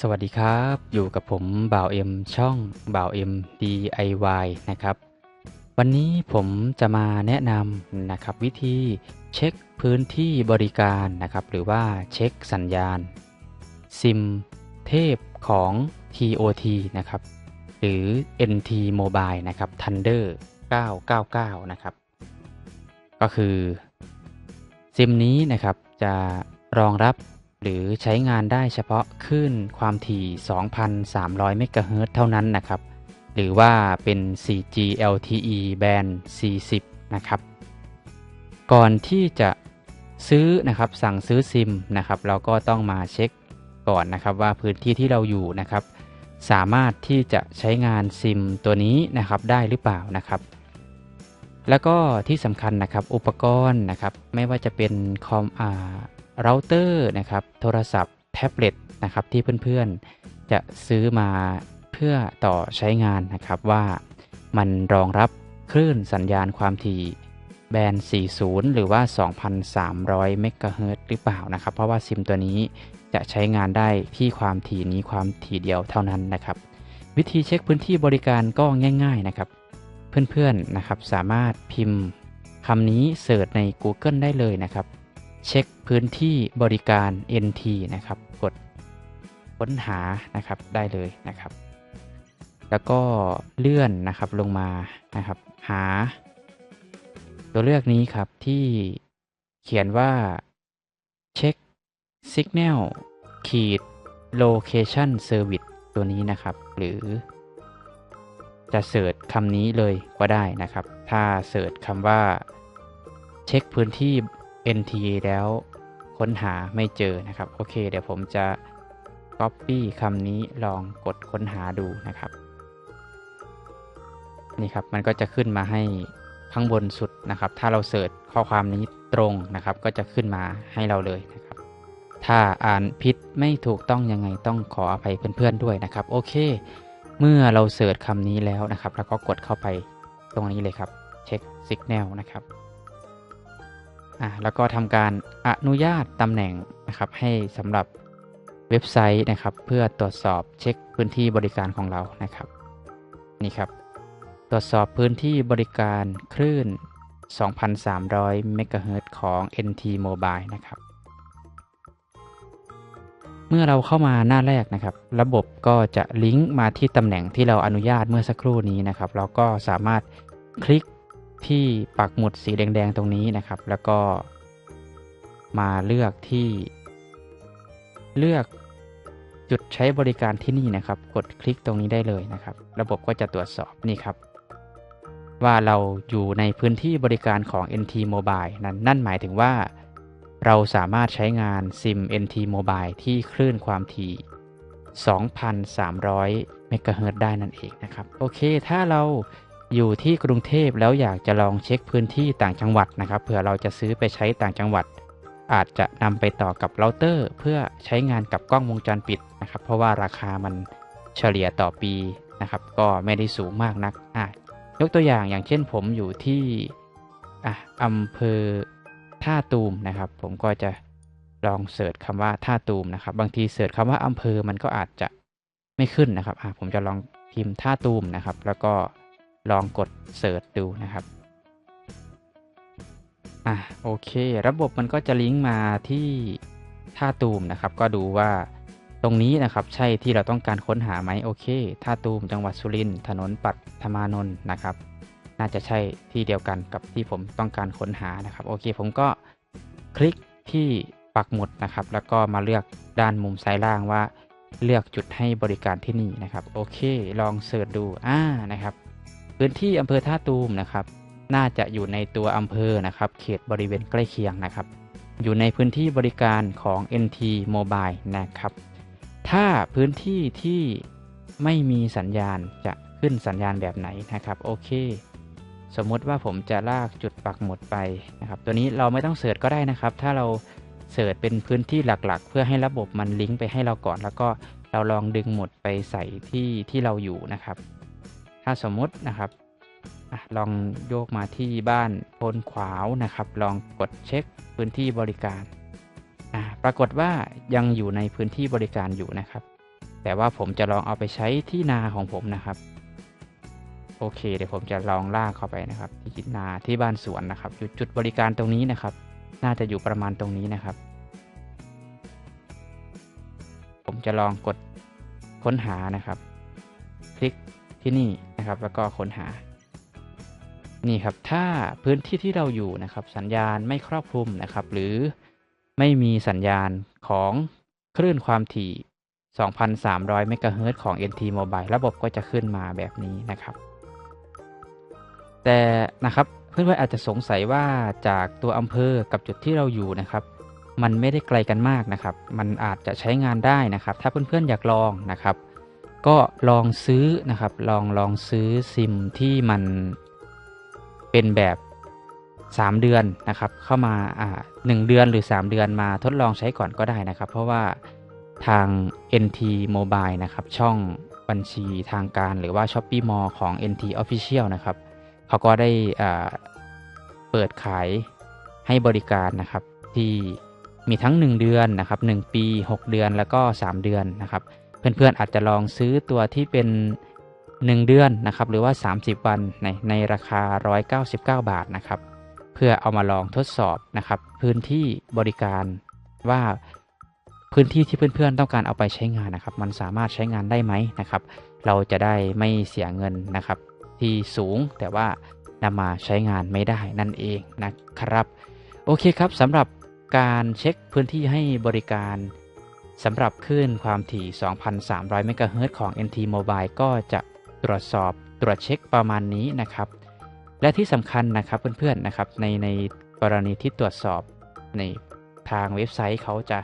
สวัสดีครับ อยู่กับผมบ่าวเอ็มช่องบ่าวเอ็ม DIY นะครับ วันนี้ผมจะมาแนะนำนะครับวิธีเช็คพื้นที่บริการนะครับ หรือว่าเช็คสัญญาณซิมเทพของ TOT นะครับ หรือ NT Mobile นะครับ Thunder 999 นะครับ ก็คือซิมนี้นะครับจะรองรับ หรือใช้งานได้เฉพาะคลื่นความถี่ 2,300 เมกะเฮิรตซ์เท่านั้นนะครับ หรือว่าเป็น 4G LTE แบนด์40นะครับ ก่อนที่จะซื้อนะครับสั่งซื้อซิมนะครับ เราก็ต้องมาเช็คก่อนนะครับว่าพื้นที่ที่เราอยู่นะครับ สามารถที่จะใช้งานซิมตัวนี้นะครับได้หรือเปล่านะครับ แล้วก็ที่สำคัญนะครับอุปกรณ์นะครับ ไม่ว่าจะเป็นคอมอ่า เราเตอร์นะครับโทรศัพท์แท็บเล็ตนะครับที่เพื่อนๆ จะซื้อมาเพื่อต่อใช้งานนะครับว่ามันรองรับคลื่นสัญญาณความถี่แบนด์40 หรือว่า 2,300 เมกะเฮิรตหรือเปล่านะครับ เพราะว่าซิมตัวนี้จะใช้งานได้ที่ความถี่นี้ความถี่เดียวเท่านั้นนะครับ วิธีเช็คพื้นที่บริการก็ง่าย ๆนะครับ เพื่อนๆนะครับสามารถพิมพ์คำนี้เสิร์ชใน Google ได้เลยนะครับ เช็คพื้นที่บริการ NT นะครับ กดค้นหานะครับได้เลยนะครับ แล้วก็เลื่อนนะครับลงมานะครับ หา ตัวเลือกนี้ครับที่เขียนว่าเช็ค Signal ขีด Location Service ตัวนี้นะครับ หรือจะเสิร์ชคำนี้เลยก็ได้นะครับ ถ้าเสิร์ชคำว่า เช็คพื้นที่ NT แล้วค้นหาไม่เจอนะครับ โอเค เดี๋ยวผมจะ Copy คำนี้ลองกดค้นหาดูนะครับ นี่ครับ มันก็จะขึ้นมาให้ข้างบนสุดนะครับ ถ้าเราเสิร์ชข้อความนี้ตรงนะครับ ก็จะขึ้นมาให้เราเลยนะครับ ถ้าอ่านผิดไม่ถูกต้องยังไงต้องขออภัยเพื่อนๆด้วยนะครับ โอเค เมื่อเราเสิร์ชคำนี้แล้วนะครับ แล้วก็กดเข้าไปตรงนี้เลยครับ เช็คสัญญาณนะครับ อะแล้วก็ทำการอนุญาตตำแหน่งนะครับให้สำหรับเว็บไซต์นะครับ เพื่อตรวจสอบเช็คพื้นที่บริการของเรานะครับนี่ครับ ตรวจสอบพื้นที่บริการคลื่น 2,300 เมกะเฮิรตของ NT Mobile นะครับ เมื่อเราเข้ามาหน้าแรกนะครับ ระบบก็จะลิงก์มาที่ตำแหน่งที่เราอนุญาตเมื่อสักครู่นี้นะครับ เราก็สามารถคลิก ที่ปักหมุดสีแดงๆตรงนี้นะครับ แล้วก็มาเลือกที่ เลือกจุดใช้บริการที่นี่นะครับ กดคลิกตรงนี้ได้เลยนะครับ ระบบก็จะตรวจสอบนี่ครับ ว่าเราอยู่ในพื้นที่บริการของ NT Mobile นั้นนั่นหมายถึงว่า เราสามารถใช้งานซิม NT Mobile ที่คลื่นความถี่ 2,300 เมกะเฮิรตซ์ได้นั่นเองนะครับ โอเค ถ้าเรา อยู่ที่กรุงเทพแล้วอยากจะลองเช็คพื้นที่ต่างจังหวัดนะครับเผื่อเราจะซื้อไปใช้ต่างจังหวัด อาจจะนำไปต่อกับเราเตอร์ เพื่อใช้งานกับกล้องวงจรปิดนะครับ เพราะว่าราคามันเฉลี่ยต่อปีนะครับ ก็ไม่ได้สูงมากนักอะยกตัวอย่างอย่างเช่นผมอยู่ที่อะอำเภอท่าตูมนะครับ ผมก็จะลองเสิร์ชคำว่าท่าตูมนะครับ บางทีเสิร์ชคำว่าอำเภอมันก็อาจจะไม่ขึ้นนะครับอะผมจะลองพิมพ์ท่าตูมนะครับ แล้วก็ ลองกดเสิร์ชดูนะครับอะโอเค ระบบมันก็จะลิงก์มาที่ท่าตูมนะครับ ก็ดูว่าตรงนี้นะครับใช่ที่เราต้องการค้นหาไหมโอเคท่าตูมจังหวัดสุรินทร์ถนนปัตธมานนท์นะครับ น่าจะใช่ที่เดียวกันกับที่ผมต้องการค้นหานะครับโอเค ผมก็คลิกที่ปักหมุดนะครับ แล้วก็มาเลือกด้านมุมซ้ายล่างว่า เลือกจุดให้บริการที่นี่นะครับ โอเค ลองเสิร์ชดูอ่านะครับ พื้นที่อำเภอท่าตูมนะครับ น่าจะอยู่ในตัวอำเภอนะครับ เขตบริเวณใกล้เคียงนะครับ อยู่ในพื้นที่บริการของ NT Mobile นะครับ ถ้าพื้นที่ที่ไม่มีสัญญาณจะขึ้นสัญญาณแบบไหนนะครับ โอเค สมมติว่าผมจะลากจุดปักหมุดไปนะครับ ตัวนี้เราไม่ต้องเสิร์ชก็ได้นะครับ ถ้าเราเสิร์ชเป็นพื้นที่หลักๆ เพื่อให้ระบบมันลิงก์ไปให้เราก่อน แล้วก็เราลองดึงหมุดไปใส่ที่ที่เราอยู่นะครับ ถ้าสมมตินะครับอลองโยกมาที่บ้านโพลขวาวนะครับ ลองกดเช็คพื้นที่บริการ ปรากฏว่ายังอยู่ในพื้นที่บริการอยู่นะครับ แต่ว่าผมจะลองเอาไปใช้ที่นาของผมนะครับ โอเค เดี๋ยวผมจะลองลากเข้าไปนะครับ ที่นาที่บ้านสวนนะครับอยู่จุดบริการตรงนี้นะครับ น่าจะอยู่ประมาณตรงนี้นะครับ ผมจะลองกดค้นหานะครับ คลิก ที่นี่นะครับ แล้วก็ค้นหา นี่ครับ ถ้าพื้นที่ที่เราอยู่นะครับ สัญญาณไม่ครอบคลุมนะครับ หรือไม่มีสัญญาณของคลื่นความถี่ 2,300 เมกะเฮิรตซ์ของ NT Mobile ระบบก็จะขึ้นมาแบบนี้นะครับ แต่นะครับเพื่อนๆอาจจะสงสัยว่าจากตัวอำเภอกับจุดที่เราอยู่นะครับ มันไม่ได้ไกลกันมากนะครับ มันอาจจะใช้งานได้นะครับ ถ้าเพื่อนๆอยากลองนะครับ ก็ลองซื้อนะครับ ลองลองซื้อซิมที่มันเป็นแบบ 3 เดือนนะครับ เข้ามาอ่าหเดือนหรือ 3 เดือนมาทดลองใช้ก่อนก็ได้นะครับ เพราะว่าทาง NT Mobile นะครับ ช่องบัญชีทางการหรือว่า Shopee Mall ของ NT Official นะครับ เขาก็ได้เปิดขายให้บริการนะครับ ที่มีทั้ง 1 เดือนนะครับ 1 ปี 6 เดือนแล้วก็ 3 เดือนนะครับ เพื่อนๆอาจจะลองซื้อตัวที่เป็น 1 เดือนนะครับ หรือว่า 30 วันในในราคา 199 บาทนะครับ เพื่อเอามาลองทดสอบนะครับ พื้นที่บริการว่าพื้นที่ที่เพื่อนๆต้องการเอาไปใช้งานนะครับ มันสามารถใช้งานได้ไหมนะครับ เราจะได้ไม่เสียเงินนะครับ ที่สูงแต่ว่านำมาใช้งานไม่ได้นั่นเองนะครับ โอเคครับสำหรับการเช็คพื้นที่ให้บริการ สำหรับคลื่นความถี่ 2,300 เมกะเฮิรตซ์ของ NT Mobile ก็จะตรวจสอบตรวจเช็คประมาณนี้นะครับ และที่สำคัญนะครับเพื่อนๆนะครับในในกรณีที่ตรวจสอบในทางเว็บไซต์เขาจะ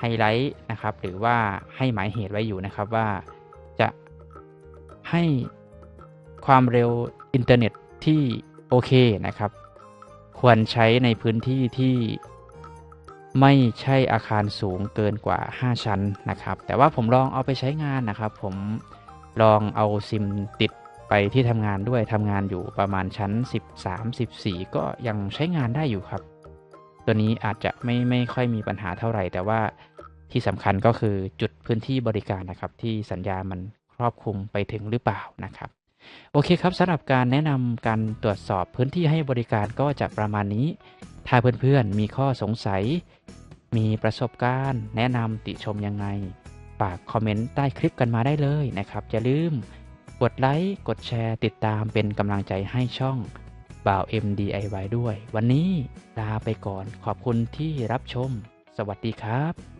ไฮไลท์นะครับหรือว่าให้หมายเหตุไว้อยู่นะครับว่าจะให้ความเร็วอินเทอร์เน็ตที่โอเคนะครับ ควรใช้ในพื้นที่ที่ ไม่ใช่อาคารสูงเกินกว่า 5 ชั้นนะครับ แต่ว่าผมลองเอาไปใช้งานนะครับ ผมลองเอาซิมติดไปที่ทำงานด้วยทำงานอยู่ประมาณชั้น 13 14 ก็ยังใช้งานได้อยู่ครับ ตัวนี้อาจจะไม่ไม่ค่อยมีปัญหาเท่าไหร่ แต่ว่าที่สำคัญก็คือจุดพื้นที่บริการนะครับ ที่สัญญามันครอบคลุมไปถึงหรือเปล่านะครับ โอเคครับสำหรับการแนะนำการตรวจสอบพื้นที่ให้บริการก็จะประมาณนี้ ถ้าเพื่อนๆมีข้อสงสัย มีประสบการณ์ แนะนำติชมยังไงฝากคอมเมนต์ใต้คลิปกันมาได้เลยนะครับอย่าลืม กดไลค์กดแชร์ติดตามเป็นกำลังใจให้ช่องบ่าว MDIY ด้วย วันนี้ลาไปก่อนขอบคุณที่รับชม สวัสดีครับ